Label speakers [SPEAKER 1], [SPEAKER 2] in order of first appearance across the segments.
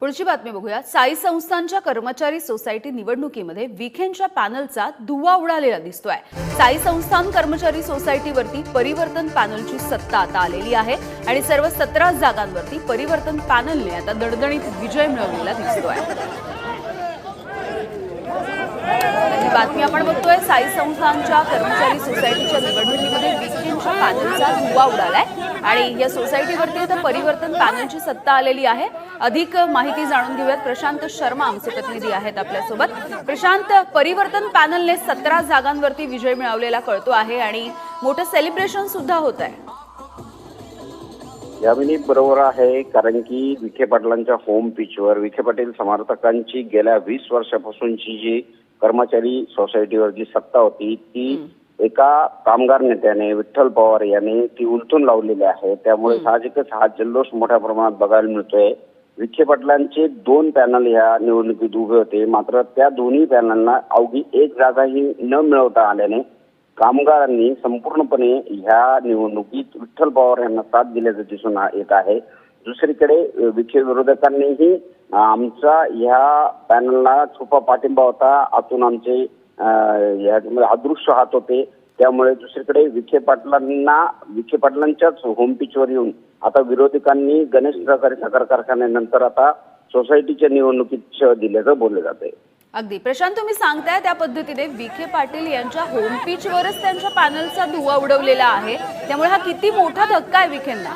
[SPEAKER 1] पुढची बातमी बघूया. साई संस्थांच्या कर्मचारी सोसायटी निवडणुकीमध्ये विखेंच्या पॅनलचा धुवा उडालेला दिसतोय. साई संस्थान कर्मचारी सोसायटीवरती परिवर्तन पॅनलची सत्ता आता आलेली आहे आणि सर्व सतरा जागांवरती परिवर्तन पॅनलने आता दणदणीत विजय मिळवलेला दिसतोय. बातमी आपण बघतोय. साई संस्थांच्या कर्मचारी सोसायटीच्या निवडणुकीमध्ये विखेंच्या पॅनलचा धुवा उडालाय. आणि या सोसायटीवरती आता परिवर्तन पॅनलची सत्ता आलेली आहे. अधिक माहिती जाणून घेऊयात. प्रशांत शर्मा आमचे प्रतिनिधी आहेत आपल्यासोबत. प्रशांत परिवर्तन पॅनलने सतरा जागांवरती विजय मिळवलेला कळतो आहे आणि मोठं सेलिब्रेशन सुद्धा होत आहे.
[SPEAKER 2] यामिनी बरोबर आहे कारण की विखे पाटलांच्या होम पिचवर विखे पाटील समर्थकांची गेल्या वीस वर्षापासूनची जी कर्मचारी सोसायटीवर जी सत्ता होती ती एका कामगार नेत्याने विठ्ठल पवार याने ती उलटून लावलेली आहे. त्यामुळे साहजिकच हा जल्लोष मोठ्या प्रमाणात बघायला मिळतोय. विखे पाटलांचे दोन पॅनल या निवडणुकीत उभे होते. मात्र त्या दोन्ही पॅनलना अवघी एक जागाही न मिळवता आल्याने कामगारांनी संपूर्णपणे ह्या निवडणुकीत विठ्ठल पवार यांना साथ दिल्याचं दिसून येत आहे. दुसरीकडे विखे विरोधकांनीही आमचा ह्या पॅनलला छुपा पाठिंबा होता. आतून आमचे अदृश्य हात होते. त्यामुळे दुसरीकडे विखे पाटलांना विखे पाटलांच्याच होम पिचवर येऊन आता विरोधकांनी गणेश सहकारी साखर कारखान्यानंतर आता सोसायटीच्या निवडणुकीत दिल्याचं बोललं जाते
[SPEAKER 1] अगदी. प्रशांत तुम्ही सांगताय त्या पद्धतीने विखे पाटील यांच्या होम पिचवरच त्यांच्या पॅनलचा धुवा उडवलेला आहे. त्यामुळे हा किती मोठा धक्का आहे विखेंना?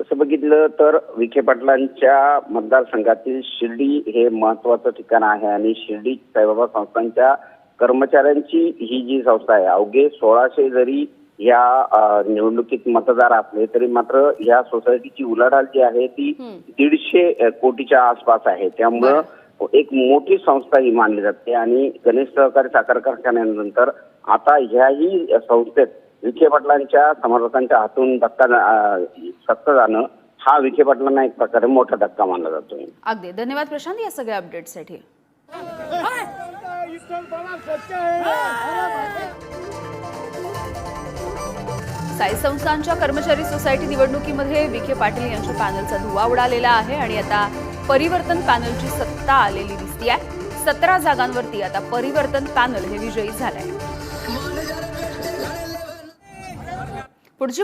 [SPEAKER 2] तसं बघितलं तर विखे पाटलांच्या मतदारसंघातील शिर्डी हे महत्वाचं ठिकाण आहे आणि शिर्डी साईबाबा संस्थांच्या कर्मचाऱ्यांची ही जी संस्था आहे अवघे सोळाशे जरी या निवडणुकीत मतदार असले तरी मात्र या सोसायटीची उलाढाल जी आहे ती दीडशे कोटीच्या आसपास आहे. त्यामुळं एक मोठी संस्था ही मानली जाते आणि गणेश सहकारी साखर कारखान्यानंतर आता ह्याही संस्थेत विखे पाटलांच्या समर्थकांच्या हातून धक्का अं, जाणं हा विखे पाटलांना एक प्रकारे मोठा धक्का मानला जातोय
[SPEAKER 1] अगदी. धन्यवाद प्रशांत या सगळ्या अपडेटसाठी साई संस्थांच्या कर्मचारी सोसायटी निवडणुकीमध्ये विखे पाटील यांच्या पॅनलचा धुवा उडालेला आहे आणि आता परिवर्तन पॅनलची सत्ता आलेली दिसती आहे सतरा जागांवरती आता परिवर्तन पॅनल हे विजयी झालंय. पुढची